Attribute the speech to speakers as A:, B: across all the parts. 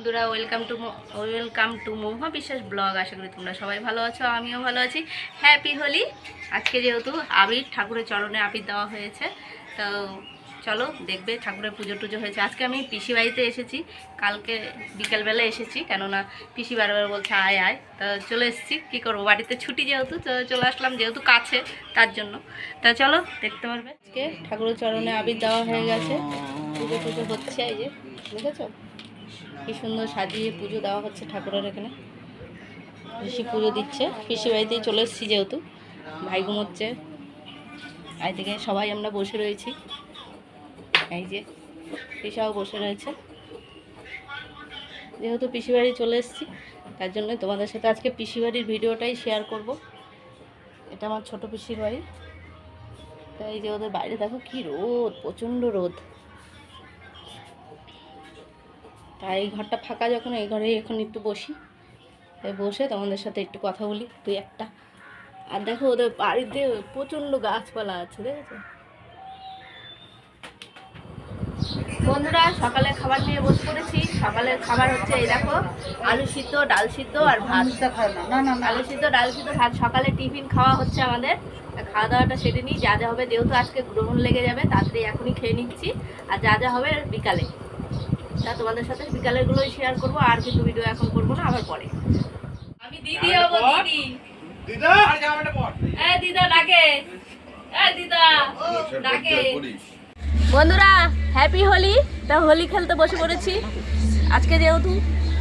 A: বন্ধুরা welcome to welcome to Mahua Biswas blog আশা করি তোমরা সবাই ভালো আছো, আমিও ভালো আছি। হ্যাপি হোলি আজকে যেহেতু আবির ঠাকুরের চরণে আবির দেওয়া হয়েছে, তো চলো দেখবে ঠাকুরের পুজো টুজো হয়েছে। আজকে আমি পিসি বাড়িতে এসেছি, কালকে বিকেলবেলা এসেছি, কেননা পিসি বারবার বলছে, আয় আয়। তো চলে এসেছি, কী করব? বাড়িতে ছুটি যেহেতু, তো চলে আসলাম যেহেতু কাছে, তার জন্য। তা চলো দেখতে পারবে। আজকে ঠাকুরের চরণে আবির দেওয়া হয়ে গেছে, পুজো টুজো হচ্ছে এই যে, দেখেছ? কি সুন্দর সাজিয়ে পুজো দেওয়া হচ্ছে ঠাকুরের এখানে। পিসি পুজো দিচ্ছে। পিসি বাড়িতেই চলে এসেছি যেহেতু। ভাই ঘুমোচ্ছে। আই থেকে সবাই আমরা বসে রয়েছি। এই যে পিসাও বসে রয়েছে। যেহেতু পিসি বাড়ি চলে এসেছি, তার জন্য তোমাদের সাথে আজকে পিসি বাড়ির ভিডিওটাই শেয়ার করব। এটা আমার ছোট পিসির বাড়ি। তাই যে ওদের বাইরে দেখো কি রোদ, প্রচণ্ড রোদ। তাই এই ঘরটা ফাঁকা যখন এই ঘরে এখন একটু বসি। তাই বসে তোমাদের সাথে একটু কথা বলি তুই একটা। আর দেখো ওদের বাড়িতে প্রচণ্ড গাছপালা আছে দেখেছ? বন্ধুরা সকালে খাবার নিয়ে বসে পড়েছি। সকালের খাবার হচ্ছে এই দেখো আলু সিদ্ধ ডাল সিদ্ধ আর ভাত। আলু সিদ্ধ ডাল সিদ্ধ ভাত। সকালে টিফিন খাওয়া হচ্ছে আমাদের। খাওয়া দাওয়াটা সেরে নিই যা যা হবে যেহেতু আজকে গ্রহণ লেগে যাবে তাড়াতাড়ি এখনই খেয়ে নিচ্ছি। আর যা যা হবে বিকালে। তা তোমাদের সাথে বিকালেরগুলোই শেয়ার করব আর কিন্তু ভিডিও এখন করব না আবার পরে। আমি দিদি হব দিদি।
B: দিদা?
A: এই দিদা ডাকে। এই দিদা ডাকে। বন্ধুরা হ্যাপি হোলি। তা হোলি খেলতে বসে পড়েছি। আজকে যেহেতু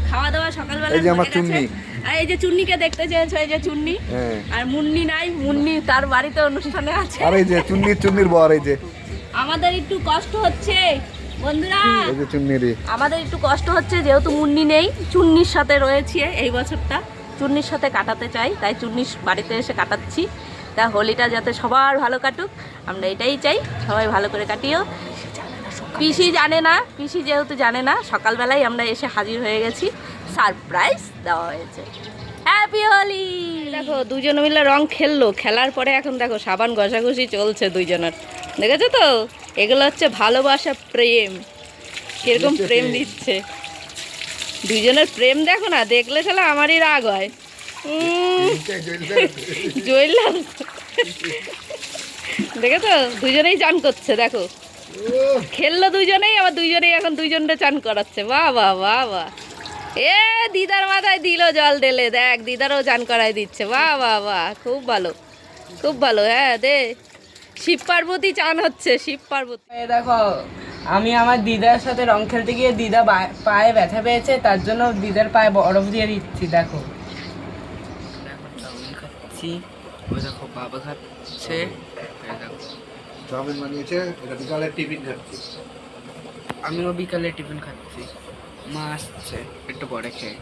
A: খাওয়া দাওয়া সকালবেলা
B: এই যে আমার চুন্নি।
A: আর এই যে চুন্নিকে দেখতে চেয়েছো এই যে চুন্নি।
B: হ্যাঁ।
A: আর মুন্নি নাই মুন্নি তার বাড়িতে অনুষ্ঠানে আছে।
B: আর এই যে চুন্নির চুন্নির বর এই যে।
A: আমাদের একটু কষ্ট হচ্ছে। বন্ধুরা আমাদের একটু কষ্ট হচ্ছে যেহেতু মুন্নি নেই চুন্নির সাথে রয়েছে এই বছরটা। চুন্নির সাথে কাটাতে চাই তাই চুন্নির বাড়িতে এসে কাটাচ্ছি। তা হোলিটা যাতে সবার ভালো কাটুক আমরা এটাই চাই সবাই ভালো করে কাটিও। পিসি জানে না পিসি যেহেতু জানে না সকালবেলায় আমরা এসে হাজির হয়ে গেছি। সারপ্রাইজ দেওয়া হয়েছে। হ্যাপি হোলি দেখো দুজনে মিলে রং খেললো খেলার পরে এখন দেখো সাবান ঘষাঘষি চলছে দুইজনের। দেখেছ তো? এগুলো হচ্ছে ভালোবাসা প্রেম। কীরকম প্রেম। দিচ্ছে। দুজনের প্রেম দেখো না দেখলে তাহলে আমারই রাগ হয়। উম, জইলাম দেখেছ? দুজনেই চান করছে দেখো। খেললো দুজনেই আবার দুজনেই এখন দুইজনটা চান করাচ্ছে। বাহ বাহ বাহ বাহ। এ দিদার মাথায় দিল জল ঢেলে। দেখ দিদারও চান করাই দিচ্ছে। বাহ বাহ বাহ। খুব ভালো। খুব ভালো হ্যাঁ দে। শিব পার্বতী চান হচ্ছে শিব পার্বতী।
C: এই দেখো আমি আমার দিদার সাথে রং খেলতে গিয়ে দিদা পায়ে ব্যথা পেয়েছে তার জন্য দিদার পায়ে বরফ দিয়ে দিচ্ছি দেখো। দেখো বাবা খাচ্ছে। এই
B: চাউমিন বানিয়েছে এটা বিকালে টিফিন খাচ্ছি।
C: আমিও বিকালে টিফিন খাচ্ছি। মা আসছে একটু পরে খেয়ে।